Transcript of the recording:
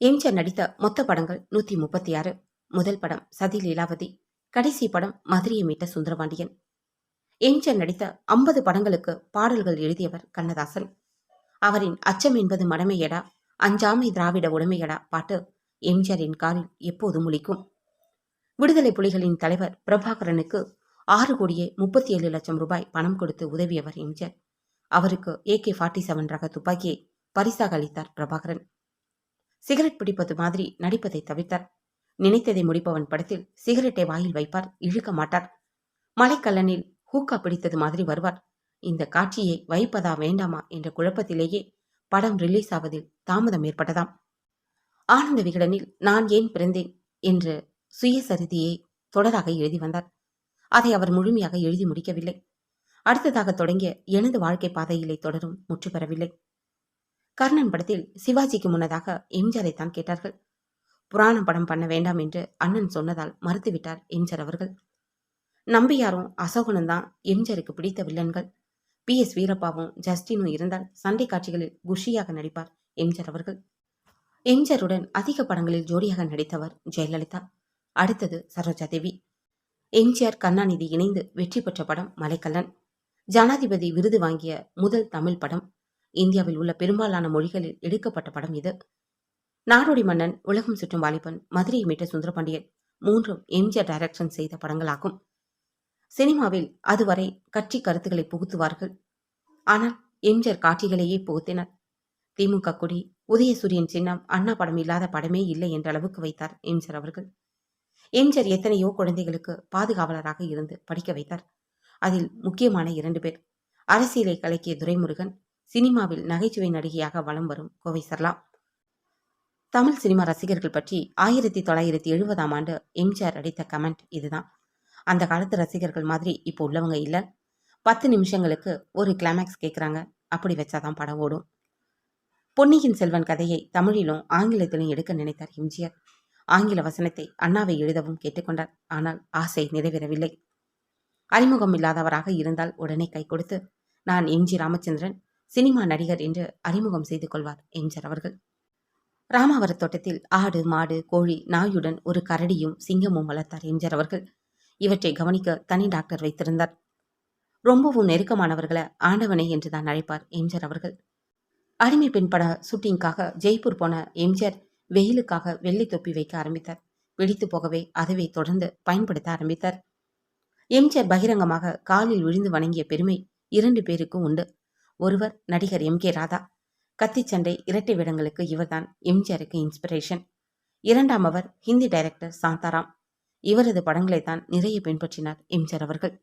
எம்ஜிஆர் நடித்த மொத்த படங்கள் நூத்தி முப்பத்தி ஆறு. முதல் படம் சதி லீலாவதி கடைசி படம் மதுரையை மீட்ட சுந்தரபாண்டியன். எம்ஜிஆர் நடித்த ஐம்பது படங்களுக்கு பாடல்கள் எழுதியவர் கண்ணதாசன். அவரின் அச்சம் என்பது மடமையடா அஞ்சாமை திராவிட உடைமையடா பாட்டு எம்ஜிஆரின் காலில் எப்போது முழிக்கும் விடுதலை புலிகளின் தலைவர் பிரபாகரனுக்கு ஆறு கோடியே முப்பத்தி ஏழு லட்சம் ரூபாய் பணம் கொடுத்து உதவியவர் எம்ஜிஆர் அவருக்கு ஏகே ஃபார்ட்டி செவன் ரக துப்பாக்கியை பரிசாக அளித்தார் பிரபாகரன். சிகரெட் பிடிப்பது மாதிரி நடிப்பதை தவிர்த்தார். நினைத்ததை முடிப்பவன் படத்தில் சிகரெட்டை வாயில் வைப்பார் இழுக்க மாட்டார். மலைக்கல்லனில் ஹூக்கா பிடித்தது மாதிரி வருவார். இந்த காட்சியை வைப்பதா வேண்டாமா என்ற குழப்பத்திலேயே படம் ரிலீஸ் ஆவதில் தாமதம் ஏற்பட்டதாம். ஆனந்த விகடனில் நான் ஏன் பிறந்தேன் என்று சுயசரிதியை தொடராக எழுதி வந்தார். அதை அவர் முழுமையாக எழுதி முடிக்கவில்லை. அடுத்ததாக தொடங்கிய எனது வாழ்க்கை பாதையிலே தொடரும் முற்று பெறவில்லை கர்ணன் படத்தில் சிவாஜிக்கு முன்னதாக எம்ஜிஆரை தான் கேட்டார்கள். புராணம் படம் பண்ண வேண்டாம் என்று அண்ணன் சொன்னதால் மறுத்துவிட்டார் எம்ஜிஆர் அவர்கள். நம்பியாரும் அசோகனும் தான் எம்ஜிஆருக்கு பிடித்த வில்லன்கள். பி. எஸ். வீரப்பாவும் ஜஸ்டினும் இருந்தால் சண்டை காட்சிகளில் குஷியாக நடிப்பார் எம்ஜிஆர் அவர்கள். எம்ஜிஆருடன் அதிக படங்களில் ஜோடியாக நடித்தவர் ஜெயலலிதா. அடுத்தது சரோஜா தேவி. எம்ஜிஆர் கருணாநிதி இணைந்து வெற்றி பெற்ற படம் மலைக்கல்லன். ஜனாதிபதி விருது வாங்கிய முதல் தமிழ் படம் இந்தியாவில் உள்ள பெரும்பாலான மொழிகளில் எடுக்கப்பட்ட படம் இது. நாடோடி மன்னன் உலகம் சுற்றும் வாலிபன் மதுரையை மீட்ட சுந்தரபாண்டியன் மூன்றும் எம்ஜிஆர் டைரக்ஷன் செய்த படங்களாகும். சினிமாவில் அதுவரை கட்சி கருத்துக்களை புகுத்துவார்கள். ஆனால் எம்ஜிஆர் காட்சிகளையே புகுத்தினர். திமுக கொடி உதயசூரியன் சின்னம் அண்ணா படம் இல்லாத படமே இல்லை என்ற அளவுக்கு வைத்தார் எம்ஜிஆர் அவர்கள். எம்ஜிஆர் எத்தனையோ குழந்தைகளுக்கு பாதுகாவலராக இருந்து படிக்க வைத்தார். அதில் முக்கியமான இரண்டு பேர். அரசியலை கலக்கிய துரைமுருகன் சினிமாவில் நகைச்சுவை நடிகையாக வலம் வரும் கோவை சர்லா தமிழ் சினிமா ரசிகர்கள் பற்றி ஆயிரத்தி தொள்ளாயிரத்தி எழுபதாம் ஆண்டு எம்ஜிஆர் அடித்த கமெண்ட் இதுதான். அந்த காலத்து ரசிகர்கள் மாதிரி இப்போ உள்ளவங்க இல்லை. பத்து நிமிஷங்களுக்கு ஒரு கிளைமேக்ஸ் கேட்குறாங்க அப்படி வச்சாதான் படம் ஓடும். பொன்னியின் செல்வன் கதையை தமிழிலும் ஆங்கிலத்திலும் எடுக்க நினைத்தார் எம்ஜிஆர் ஆங்கில வசனத்தை அண்ணாவை எழுதவும் கேட்டுக்கொண்டார். ஆனால் ஆசை நிறைவேறவில்லை. அறிமுகம் இல்லாதவராக இருந்தால் உடனே கை கொடுத்து நான் எம்ஜி ராமச்சந்திரன் சினிமா நடிகர் என்று அறிமுகம் செய்து கொள்வார் எம்ஜிஆர் அவர்கள். ராமாவரத் தோட்டத்தில் ஆடு மாடு கோழி நாயுடன் ஒரு கரடியும் சிங்கமும் வளர்த்தார் எம்ஜிஆர் அவர்கள். இவற்றை கவனிக்க தனி டாக்டர் வைத்திருந்தார். ரொம்பவும் நெருக்கமானவர்களை ஆண்டவனை என்றுதான் அழைப்பார் எம்ஜிஆர் அவர்கள். அடிமை பெண் பட ஷூட்டிங்காக ஜெய்ப்பூர் போன எம்ஜிஆர் வெயிலுக்காக வெள்ளை தொப்பி வைக்க ஆரம்பித்தார். வெடித்து போகவே அதுவே தொடர்ந்து பயன்படுத்த ஆரம்பித்தார். எம்ஜிஆர் பகிரங்கமாக காலில் விழுந்து வணங்கிய பெருமை இரண்டு பேருக்கும் உண்டு. ஒருவர் நடிகர் எம். கே. ராதா. கத்திச்சண்டை இரட்டை வேடங்களுக்கு இவர்தான் எம்ஜிஆருக்கு இன்ஸ்பிரேஷன் இரண்டாம் அவர் ஹிந்தி டைரக்டர் சாந்தாராம். இவரது படங்களை தான் நிறைய பின்பற்றினார் எம்ஜிஆர் அவர்கள்.